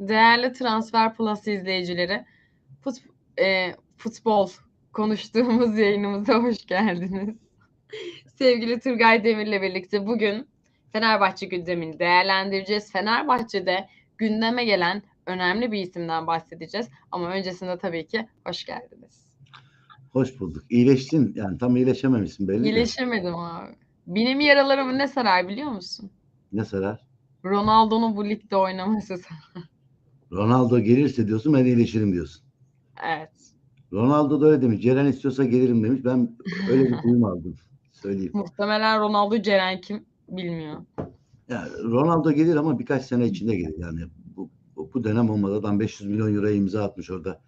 Değerli Transfer Plus izleyicileri, fut, e, futbol konuştuğumuz yayınımıza hoş geldiniz. Sevgili Turgay Demir'le birlikte bugün Fenerbahçe gündemini değerlendireceğiz. Fenerbahçe'de gündeme gelen önemli bir isimden bahsedeceğiz. Ama öncesinde tabii ki hoş geldiniz. Hoş bulduk. İyileştin. Yani tam iyileşememişsin belli. İyileşemedim abi. Benim yaralarımı ne sarar biliyor musun? Ne sarar? Ronaldo'nun bu ligde oynaması sarar. Ronaldo gelirse diyorsun ben iyileşirim diyorsun. Evet. Ronaldo da öyle demiş. Ceren istiyorsa gelirim demiş. Ben öyle bir duyum aldım. Söyleyeyim. Muhtemelen Ronaldo Ceren kim bilmiyor. Yani Ronaldo gelir ama birkaç sene içinde gelir. Yani bu, bu, bu dönem olmadı. Adam 500 milyon euro imza atmış orada.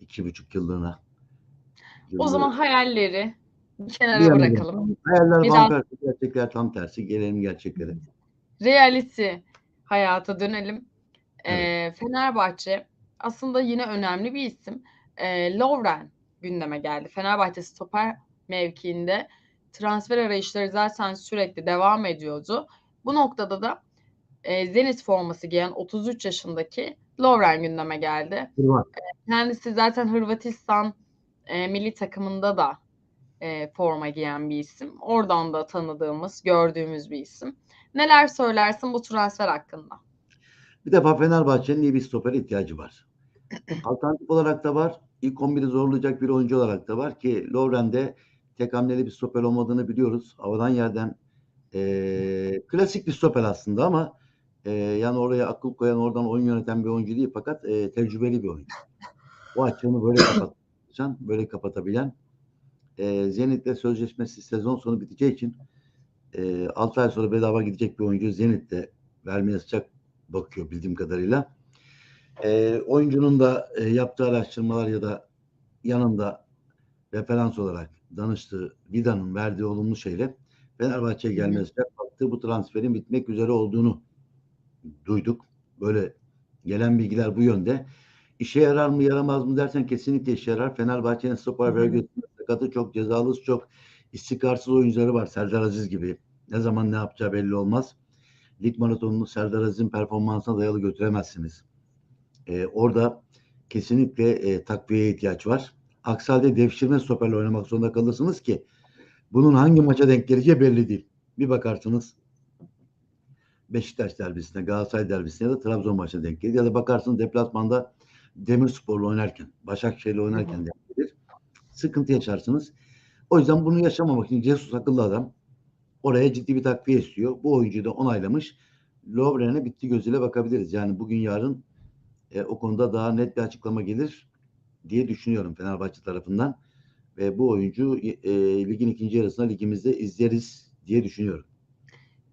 iki buçuk yıllığına. O zaman hayalleri bir kenara Bir bırakalım. Hayaller Biraz- bamper, gerçekler tam tersi. Gelelim gerçeklere. Reality hayata dönelim. Ee, Fenerbahçe aslında yine önemli bir isim. Ee, Lovren gündeme geldi. Fenerbahçe stoper mevkiinde transfer arayışları zaten sürekli devam ediyordu. Bu noktada da e, Zenit forması giyen 33 yaşındaki Lovren gündeme geldi. Hırvat. Kendisi zaten Hırvatistan e, milli takımında da e, forma giyen bir isim. Oradan da tanıdığımız, gördüğümüz bir isim. Neler söylersin bu transfer hakkında? Bir defa Fenerbahçe'nin iyi bir stopere ihtiyacı var. Alternatif olarak da var. İlk 11'i zorlayacak bir oyuncu olarak da var ki Lovren'de tek hamleli bir stoper olmadığını biliyoruz. Havadan yerden eee, klasik bir stoper aslında ama eee, yani oraya akıl koyan oradan oyun yöneten bir oyuncu değil fakat eee, tecrübeli bir oyuncu. O açığını böyle kapatabilen, böyle kapatabilen eee Zenit'le sözleşmesi sezon sonu biteceği için eee 6 ay sonra bedava gidecek bir oyuncu Zenit'te vermeye sıcak bakıyor bildiğim kadarıyla. Eee, oyuncunun da eee, yaptığı araştırmalar ya da yanında referans olarak danıştığı Vida'nın verdiği olumlu şeyle Fenerbahçe'ye gelmeye sıcak baktığı bu transferin bitmek üzere olduğunu duyduk. Böyle gelen bilgiler bu yönde. İşe yarar mı yaramaz mı dersen kesinlikle işe yarar. Fenerbahçe'nin stoper bölgesinde sakatı çok cezalısı çok istikrarsız oyuncuları var. Serdar Aziz gibi. Ne zaman ne yapacağı belli olmaz. Lig maratonunu Serdar Aziz'in performansına dayalı götüremezsiniz. Ee, orada kesinlikle e, takviyeye ihtiyaç var. Aksi halde devşirme stoperle oynamak zorunda kalırsınız ki bunun hangi maça denk geleceği belli değil. Bir bakarsınız Beşiktaş derbisine, Galatasaray derbisine ya da Trabzon maçına denk gelir. Ya da bakarsınız deplasmanda Demirspor'la oynarken, Başakşehir'le oynarken denk gelir. Sıkıntı yaşarsınız. O yüzden bunu yaşamamak için Jesus akıllı adam oraya ciddi bir takviye istiyor. Bu oyuncuyu da onaylamış. Lovren'e bitti gözüyle bakabiliriz. Yani bugün yarın e, o konuda daha net bir açıklama gelir diye düşünüyorum Fenerbahçe tarafından. Ve bu oyuncu e, ligin ikinci yarısında ligimizde izleriz diye düşünüyorum.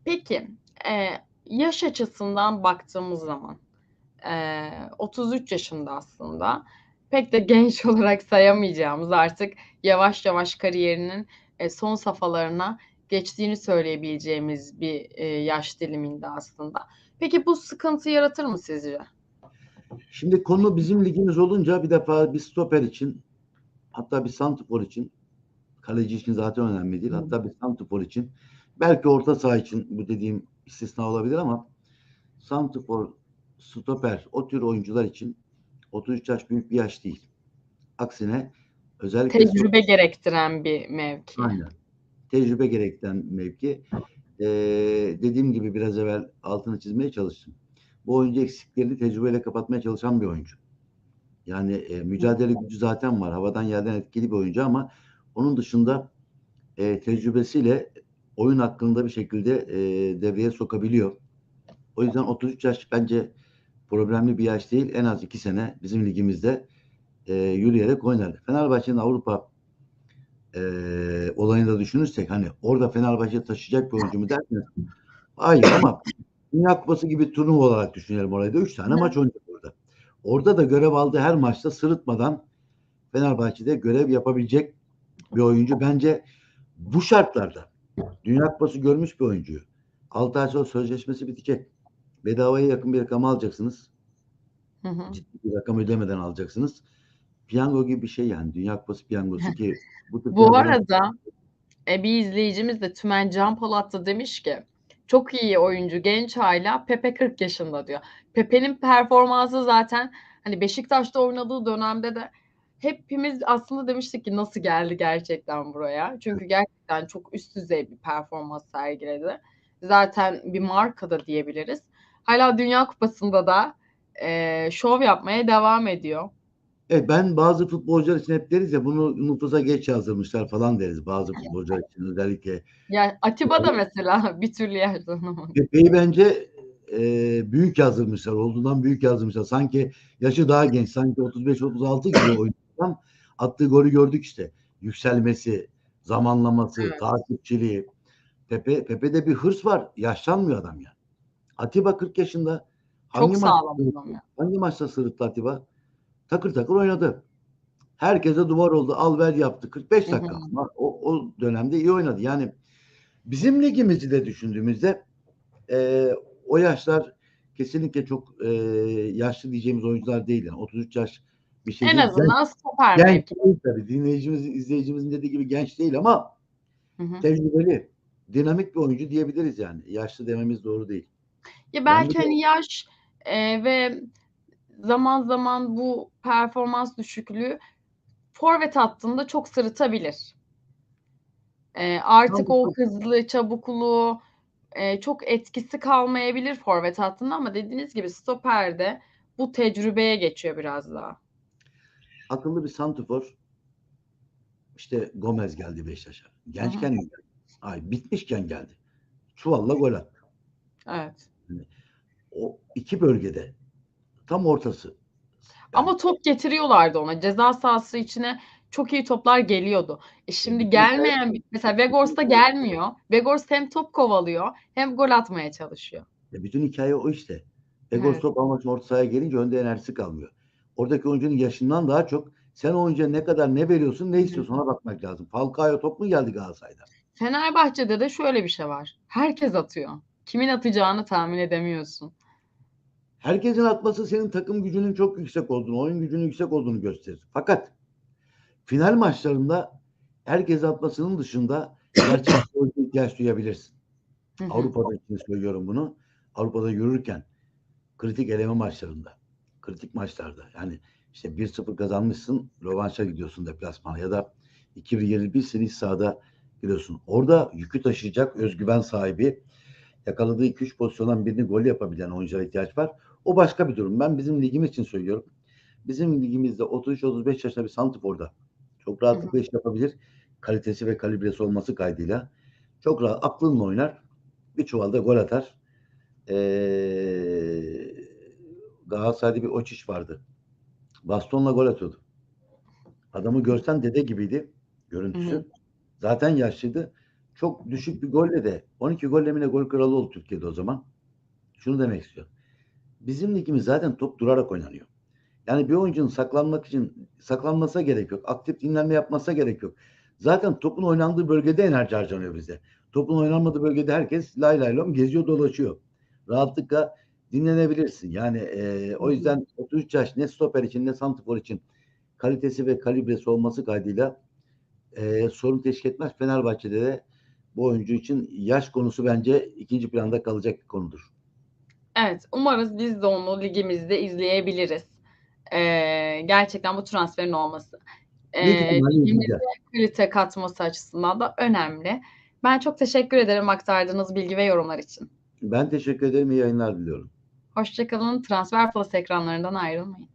Peki, e, yaş açısından baktığımız zaman e, 33 yaşında aslında pek de genç olarak sayamayacağımız artık yavaş yavaş kariyerinin e, son safhalarına geçtiğini söyleyebileceğimiz bir e, yaş diliminde aslında. Peki bu sıkıntı yaratır mı sizce? Şimdi konu bizim ligimiz olunca bir defa bir stoper için hatta bir santrfor için kaleci için zaten önemli değil. Hatta bir santrfor için belki orta saha için bu dediğim istisna olabilir ama santrfor, stoper o tür oyuncular için 33 yaş büyük bir yaş değil. Aksine özellikle Tecrübe gerektiren bir mevki. Aynen. Tecrübe gerektiren mevki. Ee, dediğim gibi biraz evvel altını çizmeye çalıştım. Bu oyuncu eksiklerini tecrübeyle kapatmaya çalışan bir oyuncu. Yani e, mücadele gücü zaten var. Havadan yerden etkili bir oyuncu ama onun dışında e, tecrübesiyle oyun hakkında bir şekilde e, devreye sokabiliyor. O yüzden 33 yaş bence problemli bir yaş değil. En az iki sene bizim ligimizde e, yürüyerek oynar. Fenerbahçe'nin Avrupa e, olayını da düşünürsek hani orada Fenerbahçe taşıyacak bir oyuncu mu derseniz hayır ama Dünya Kupası gibi turnuva olarak düşünelim orayı da. Üç tane maç oynayacak orada. Orada da görev aldığı her maçta sırıtmadan Fenerbahçe'de görev yapabilecek bir oyuncu. Bence bu şartlarda Dünya Kupası görmüş bir oyuncuyu 6 ay sonra sözleşmesi bitecek. Bedavaya yakın bir rakam alacaksınız. Hı hı. Ciddi bir rakam ödemeden alacaksınız. Piyango gibi bir şey yani. Dünya Kupası piyangosu ki bu tür Bu arada e, bir izleyicimiz de Tümen Can Polat da demiş ki çok iyi oyuncu genç hala Pepe 40 yaşında diyor. Pepe'nin performansı zaten hani Beşiktaş'ta oynadığı dönemde de hepimiz aslında demiştik ki nasıl geldi gerçekten buraya. Çünkü gerçekten çok üst düzey bir performans sergiledi. Zaten bir marka da diyebiliriz. Hala Dünya Kupası'nda da e, şov yapmaya devam ediyor. Evet, ben bazı futbolcular için hep deriz ya bunu nüfusa geç yazdırmışlar falan deriz bazı futbolcular için özellikle. Ya Atiba da mesela bir türlü yaşlanamadı. Pepe'yi bence e, büyük yazdırmışlar. Olduğundan büyük yazdırmışlar. Sanki yaşı daha genç. Sanki 35-36 gibi oyuncudan attığı golü gördük işte. Yükselmesi, zamanlaması, Evet. takipçiliği. Pepe, Pepe'de bir hırs var. Yaşlanmıyor adam ya. Atiba 40 yaşında. Çok maç- sağlam adam ya. Hangi maçta sırıttı Atiba? Takır takır oynadı. Herkese duvar oldu. Al ver yaptı. 45 Hı dakika. hı. Ama o, o dönemde iyi oynadı. Yani bizim ligimizi de düşündüğümüzde e, o yaşlar kesinlikle çok e, yaşlı diyeceğimiz oyuncular değil. Yani 33 yaş bir şey En değil. azından stoper genç, belki. genç değil tabii. Dinleyicimiz, izleyicimizin dediği gibi genç değil ama Hı hı. tecrübeli, dinamik bir oyuncu diyebiliriz yani. Yaşlı dememiz doğru değil. Ya belki de- hani yaş e, ve zaman zaman bu performans düşüklüğü forvet hattında çok sırıtabilir. E, artık o hızlı, çabukluğu e, çok etkisi kalmayabilir forvet hattında ama dediğiniz gibi stoperde bu tecrübeye geçiyor biraz daha. Akıllı bir santifor işte Gomez geldi Beşiktaş'a. Gençken geldi. Ay bitmişken geldi. Çuvalla gol attı. Evet. O iki bölgede tam ortası. Ama top getiriyorlardı ona. Ceza sahası içine çok iyi toplar geliyordu. E şimdi gelmeyen mesela Vegors'ta gelmiyor. Vegors hem top kovalıyor hem gol atmaya çalışıyor. Ya bütün hikaye o işte. Egos Evet. top almak için orta sahaya gelince önde enerjisi kalmıyor. Oradaki oyuncunun yaşından daha çok sen oyuncuya ne kadar ne veriyorsun, ne istiyorsun ona bakmak lazım. Falcao top mu geldi Galatasaray'da? Fenerbahçe'de de şöyle bir şey var. Herkes atıyor. Kimin atacağını tahmin edemiyorsun. Herkesin atması senin takım gücünün çok yüksek olduğunu, oyun gücünün yüksek olduğunu gösterir. Fakat final maçlarında herkes atmasının dışında gerçek oyuncuya ihtiyaç duyabilirsin. Avrupa'da için söylüyorum bunu. Avrupa'da yürürken kritik eleme maçlarında, kritik maçlarda yani işte 1-0 kazanmışsın, rövanşa gidiyorsun deplasmana ya da 2-1 yenilmişsin iç sahada gidiyorsun. Orada yükü taşıyacak özgüven sahibi, yakaladığı 2-3 pozisyondan birini gol yapabilen oyunculara ihtiyaç var. O başka bir durum. Ben bizim ligimiz için söylüyorum. Bizim ligimizde 33-35 yaşında bir santiforda çok rahatlıkla iş yapabilir. Kalitesi ve kalibresi olması kaydıyla. Çok rahat aklınla oynar. Bir çuvalda gol atar. Ee, Galatasaray'da bir Oçiş vardı. Bastonla gol atıyordu. Adamı görsen dede gibiydi görüntüsü. Hı hı. Zaten yaşlıydı. Çok düşük bir golle de 12 golle mi gol kralı oldu Türkiye'de o zaman. Şunu demek istiyor. Bizim ligimiz zaten top durarak oynanıyor. Yani bir oyuncunun saklanmak için saklanmasına gerek yok. Aktif dinlenme yapmasına gerek yok. Zaten topun oynandığı bölgede enerji harcanıyor bize. Topun oynanmadığı bölgede herkes lay lay lom geziyor dolaşıyor. Rahatlıkla dinlenebilirsin. Yani e, o yüzden 33 yaş ne stoper için ne santifor için kalitesi ve kalibresi olması kaydıyla e, sorun teşkil etmez. Fenerbahçe'de de bu oyuncu için yaş konusu bence ikinci planda kalacak bir konudur. Evet, umarız biz de onu ligimizde izleyebiliriz. Ee, gerçekten bu transferin olması. Ee, ligimize kalite katması açısından da önemli. Ben çok teşekkür ederim aktardığınız bilgi ve yorumlar için. Ben teşekkür ederim. İyi yayınlar diliyorum. Hoşçakalın. Transfer Plus ekranlarından ayrılmayın.